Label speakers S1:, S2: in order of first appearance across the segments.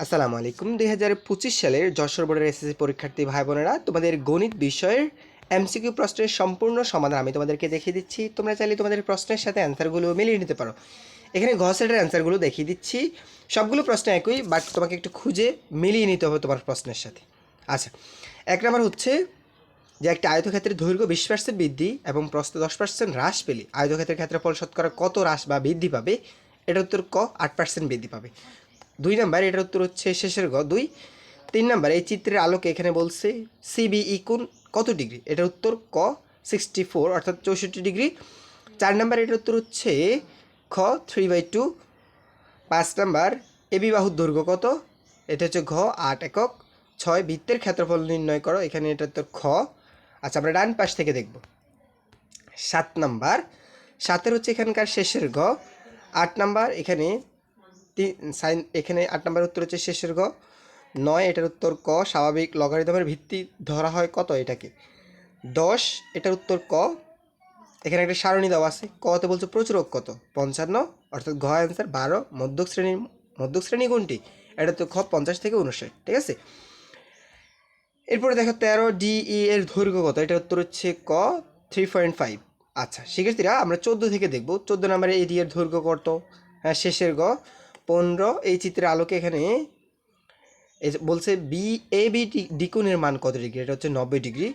S1: আসসালামু আলাইকুম। দুই হাজার পঁচিশ সালের যশোর বোর্ডের এসএসসি পরীক্ষার্থী ভাই বোনেরা, তোমাদের গণিত বিষয়ের এমসিকিউ প্রশ্নের সম্পূর্ণ সমাধান আমি তোমাদেরকে দেখিয়ে দিচ্ছি। তোমরা চাইলে তোমাদের প্রশ্নের সাথে অ্যান্সারগুলো মিলিয়ে নিতে পারো। এখানে ঘ সেটের অ্যান্সারগুলো দেখিয়ে দিচ্ছি। সবগুলো প্রশ্ন একই, বাট তোমাকে একটু খুঁজে মিলিয়ে নিতে হবে তোমার প্রশ্নের সাথে। আচ্ছা এক নম্বর হচ্ছে যে একটা আয়তক্ষেত্রের দৈর্ঘ্য বিশ পার্সেন্ট বৃদ্ধি এবং প্রস্থ দশ পার্সেন্ট হ্রাস পেলে আয়তক্ষেত্রের ক্ষেত্রফল শতকরা কত হ্রাস বা বৃদ্ধি পাবে? এটা উত্তর ক, আট পার্সেন্ট বৃদ্ধি পাবে। দুই নাম্বার, এটার উত্তর হচ্ছে শেষের গ, দুই। তিন নাম্বার, এই চিত্রের আলোকে এখানে বলছে সিবিই কোণ কত ডিগ্রি? এটার উত্তর ক সিক্সটি ফোর অর্থাৎ চৌষট্টি ডিগ্রি। চার নাম্বার, এটার উত্তর হচ্ছে খ থ্রি বাই টু পাঁচ নাম্বার এবি বাহুর দৈর্ঘ্য কত? এটা হচ্ছে ঘ, আট একক। ছয়, বৃত্তের ক্ষেত্রফল নির্ণয় করো, এখানে এটা তো খ। আচ্ছা আমরা ডান পাশ থেকে দেখব। সাত নাম্বার, সাতের হচ্ছে এখানকার শেষের ঘ আট নাম্বার, এখানে তিন সাইন, এখানে আট নাম্বার উত্তর হচ্ছে শেষের ঘ নয়, এটার উত্তর ক। স্বাভাবিক লগারিদমের ভিত্তি ধরা হয় কত এটাকে? দশ, এটার উত্তর ক। এখানে একটা সারণী দেওয়া আছে। কতে বলছে প্রচুরক কত পঞ্চান্ন, অর্থাৎ ঘ অ্যান্সার বারো, মধ্যক শ্রেণির মধ্যক শ্রেণি কোনটি এটা তো খ পঞ্চাশ থেকে উনষাট ঠিক আছে? এরপরে দেখো তেরো ডিই এর দৈর্ঘ্য কত? এটা উত্তর হচ্ছে ক, থ্রি পয়েন্ট ফাইভ। আচ্ছা শিক্ষার্থীরা, আমরা চোদ্দ থেকে দেখব। চোদ্দ নম্বরে এডি এর দৈর্ঘ্য কত? হ্যাঁ শেষের গ। পনেরো, এই চিত্রের আলোকে এখানে বলছে বি এ বি ডিকুনের মান কত ডিগ্রি? এটা হচ্ছে নব্বই ডিগ্রি।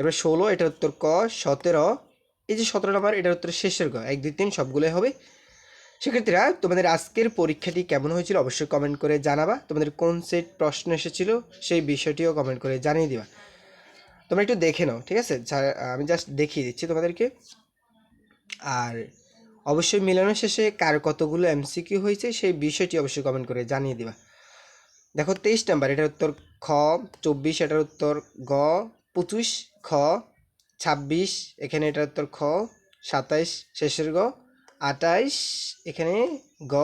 S1: এবার ষোলো এটা উত্তর ক, সতেরো। এই যে সতেরো নম্বর, এটার উত্তর শেষের গ, এক, দুই, তিন, সবগুলোই হবে। শিক্ষার্থীরা, তোমাদের আজকের পরীক্ষাটি কেমন হয়েছিল অবশ্যই কমেন্ট করে জানাবা। তোমাদের কোন সেট প্রশ্ন এসেছিল সেই বিষয়টিও কমেন্ট করে জানিয়ে দিবা। তোমরা একটু দেখে নাও, ঠিক আছে? আমি জাস্ট দেখিয়ে দিচ্ছি তোমাদেরকে। আর অবশ্যই মিলানোর শেষে কার কতগুলো এমসিকিউ হয়েছে সেই বিষয়টি অবশ্যই কমেন্ট করে জানিয়ে দিবা। দেখো তেইশ নাম্বার, এটার উত্তর খ, চব্বিশ, এটার উত্তর গ, পঁচিশ, খ, ছাব্বিশ, এখানে এটার উত্তর খ, সাতাইশ, শেষের গ, আটাইশ, এখানে গ,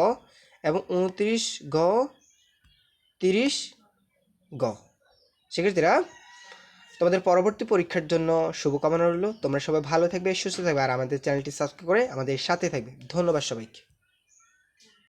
S1: এবং উনত্রিশ, গ, তিরিশ, গ। শিক্ষার্থীরা তোমাদের পরবর্তী পরীক্ষার জন্য শুভকামনা রইল। তোমরা সবাই ভালো থাকবে, সুস্থ থাকবে, আর আমাদের চ্যানেলটি সাবস্ক্রাইব করে আমাদের সাথে থাকবে। ধন্যবাদ সবাইকে।